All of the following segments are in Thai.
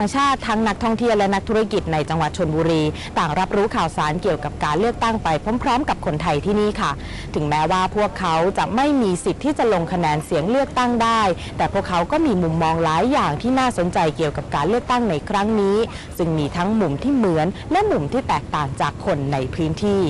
นานาชาติทั้งนักท่องเที่ยวและนักธุรกิจในจังหวัดชนบุรี ต่างรับรู้ข่าวสารเกี่ยวกับการเลือกตั้งไปพร้อมๆ กับคนไทยที่นี่ค่ะ ถึงแม้ว่าพวกเขาจะไม่มีสิทธิ์ที่จะลงคะแนนเสียงเลือกตั้งได้ แต่พวกเขาก็มีมุมมองหลายอย่างที่น่าสนใจเกี่ยวกับการเลือกตั้งในครั้งนี้ ซึ่งมีทั้งมุมที่เหมือนและมุมที่แตกต่างจากคนในพื้นที่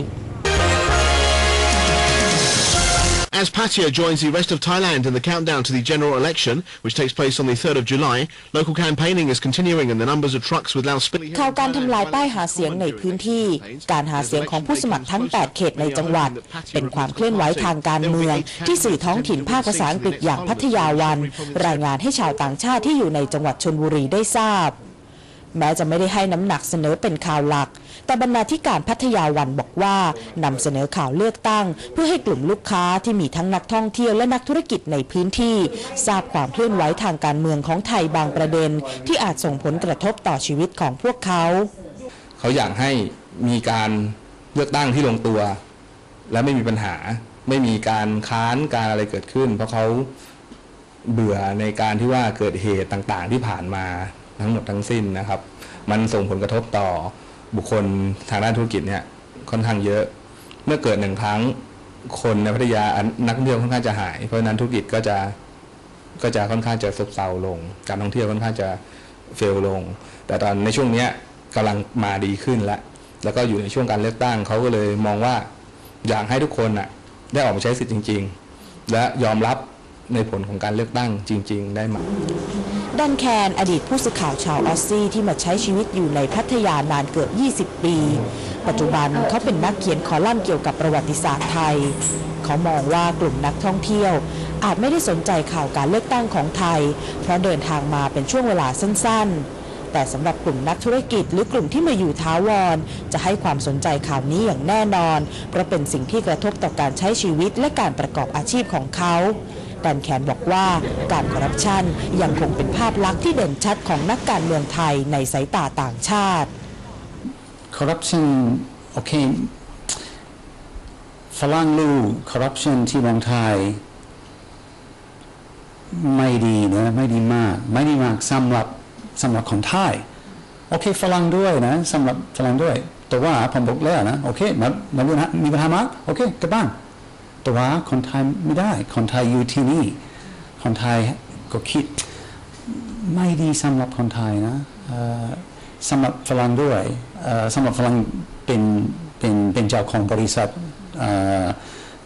As Pattaya joins the rest of Thailand in the countdown to the general election, which takes place on the 3rd of July, local campaigning is continuing and the numbers of trucks with loudspeakers... ข่าวการทำลายป้ายหาเสียงในพื้นที่ การหาเสียงของผู้สมัครทั้ง 8 เขตในจังหวัด เป็นความเคลื่อนไหวทางการเมือง ที่สื่อท้องถิ่นภาคภาษาอังกฤษอย่างพัทยาวัน รายงานให้ชาวต่างชาติที่อยู่ในจังหวัดชนบุรีได้ทราบ แม้จะไม่ได้ให้น้ำหนักเสนอเป็นข่าวหลัก แต่บรรณาธิการพัทยาวันบอกว่านำเสนอข่าวเลือกตั้ง เพื่อให้กลุ่มลูกค้าที่มีทั้งนักท่องเที่ยวและนักธุรกิจในพื้นที่ ทราบความเคลื่อนไหวทางการเมืองของไทยบางประเด็น ที่อาจส่งผลกระทบต่อชีวิตของพวกเขา เขาอยากให้มีการเลือกตั้งที่ลงตัว และไม่มีปัญหา ไม่มีการค้านการอะไรเกิดขึ้น เพราะเขาเบื่อในการที่ว่าเกิดเหตุต่างๆ ที่ผ่านมา ทั้งหมดทั้งสิ้นนะครับ มันส่งผลกระทบต่อบุคคลทางด้านธุรกิจเนี่ยค่อนข้างเยอะ เมื่อเกิดหนึ่งครั้งคนในพัทยานักท่องเที่ยวค่อนข้างจะหาย เพราะนั้นธุรกิจก็จะก็จะค่อนข้างจะซบเซาลง การท่องเที่ยวค่อนข้างจะเฟลลง แต่ตอนในช่วงนี้ยกำลังมาดีขึ้นแล้วแล้วก็อยู่ในช่วงการเลือกตั้งเขาก็เลยมองว่าอยากให้ทุกคนน่ะได้ออกมาใช้สิทธิ์จริง ๆ และยอมรับ ในผลของการเลือกตั้งจริง ๆ ได้มาดันแคนอดีตผู้สื่อข่าวชาวออสซี่ที่มาใช้ชีวิตอยู่ในพัทยานานเกือบ 20 ปี ปัจจุบันเขาเป็นนักเขียนคอลัมน์เกี่ยวกับประวัติศาสตร์ไทย เขามองว่ากลุ่มนักท่องเที่ยว อาจไม่ได้สนใจข่าวการเลือกตั้งของไทย เพราะเดินทางมาเป็นช่วงเวลาสั้น ๆ แต่สำหรับกลุ่มนักธุรกิจ หรือกลุ่มที่มาอยู่ท้าวร จะให้ความสนใจข่าวนี้อย่างแน่นอน เพราะเป็นสิ่งที่กระทบต่อการใช้ชีวิตและการประกอบอาชีพของเขา ดันแคนบอกว่าการคอร์รัปชันยังคงเป็นภาพลักษณ์ที่เด่นชัดของนักการเมืองไทยในสายตาต่างชาติ corruption โอเคฝรั่งรู้ corruption ที่เมืองไทย ไม่ดีนะไม่ดีมาก ไม่ดีมากสำหรับสำหรับคนไทย โอเคฝรั่งด้วยนะสำหรับฝรั่งด้วย แต่ว่าผมบอกแล้วนะ โอเคมามามีปัญหามีปัญหามากโอเคกลับบ้าน แต่ว่าคนไทยไม่ได้ คนไทยอยู่ที่นี่ คนไทยก็คิดไม่ดีสำหรับคนไทยนะสำหรับฝรั่งด้วยสำหรับฝรั่งเป็นเป็นเป็นเจ้าของบริษัท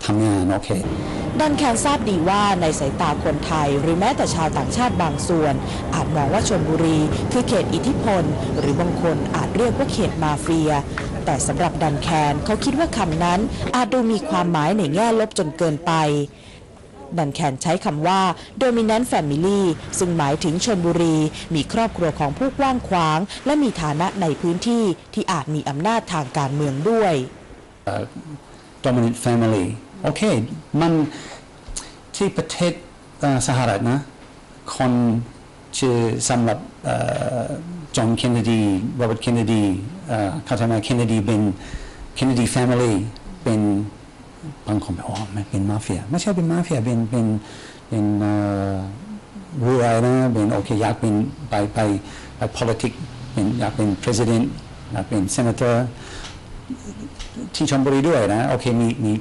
ทำงานโอเคดันแคนทราบดีว่าในสายตาคนไทย หรือแม้แต่ชาวต่างชาติบางส่วน อาจมองว่าชนบุรี คือเขตอิทธิพล หรือบางคนอาจเรียกว่าเขตมาเฟีย แต่สำหรับดันแคนเขาคิดว่าคำนั้นอาจดูมีความหมายในแง่ลบจนเกินไป ดันแคนใช้คำว่า dominant family ซึ่งหมายถึงชนบุรี มีครอบครัวของผู้กว้างขวาง และมีฐานะในพื้นที่ที่อาจมีอำนาจทางการเมืองด้วย dominant family โอเค มันที่ประเทศสหรัฐนะ คน ชื่อสำหรับจอห์นเคนเนดีโรเบิร์ตเคนเนดีเข้าใจไหมเคนเนดีเป็นเคนเนดี family เป็นบางคนบอกอ๋อไม่เป็นมาเฟียไม่ใช่เป็นมาเฟียเป็นเป็นเป็นเอ่อรวยนะเป็นโอเคอยากเป็นไปไปไป politics เป็นอยากเป็น president อยากเป็น senator ที่ชลบุรีด้วยนะโอเคมีมี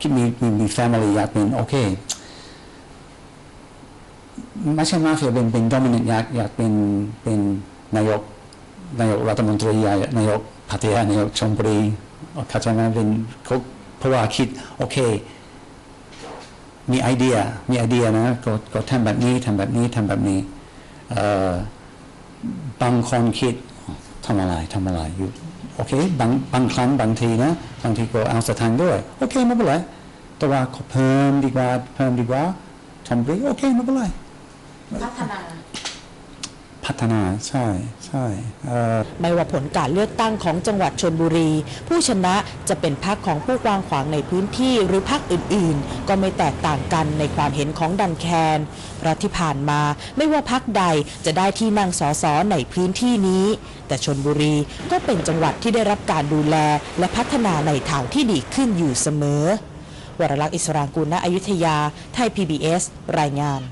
คิดมีมีมี family อยากเป็นโอเค ไม่ใช่มาเฟียเป็นเป็น dominant อยากอยากเป็นเป็นนายกนายกรัฐมนตรีนายกพัทยานายกชลบุรีเข้าใจไหมเป็นเขาเพราะว่าคิดโอเค มีไอเดียมีไอเดียนะก็ก็ทำแบบนี้ทำแบบนี้ทำแบบนี้บางคนคิดทำอะไรทำอะไรอยู่โอเคบางบางครั้งบางทีนะบางทีก็เอาสถานด้วยโอเคไม่เป็นไรแต่ว่าขอเพิ่มดีกว่าเพิ่มดีกว่าทำดีโอเคไม่เป็นไร พัฒนา พัฒนาใช่ใช่เอ่อไม่ว่าผลการเลือกตั้งของจังหวัดชนบุรี ผู้ชนะจะเป็นพรรคของผู้กว้างขวางในพื้นที่หรือพรรคอื่น ๆ ก็ไม่แตกต่างกันในความเห็นของดันแคนเพราะที่ผ่านมาไม่ว่าพรรคใดจะได้ที่นั่งสสในพื้นที่นี้ แต่ชนบุรีก็เป็นจังหวัดที่ได้รับการดูแลและพัฒนาในทางที่ดีขึ้นอยู่เสมอวรลักษณ์อิสรางกูลณอยุธยา ไทย PBS รายงาน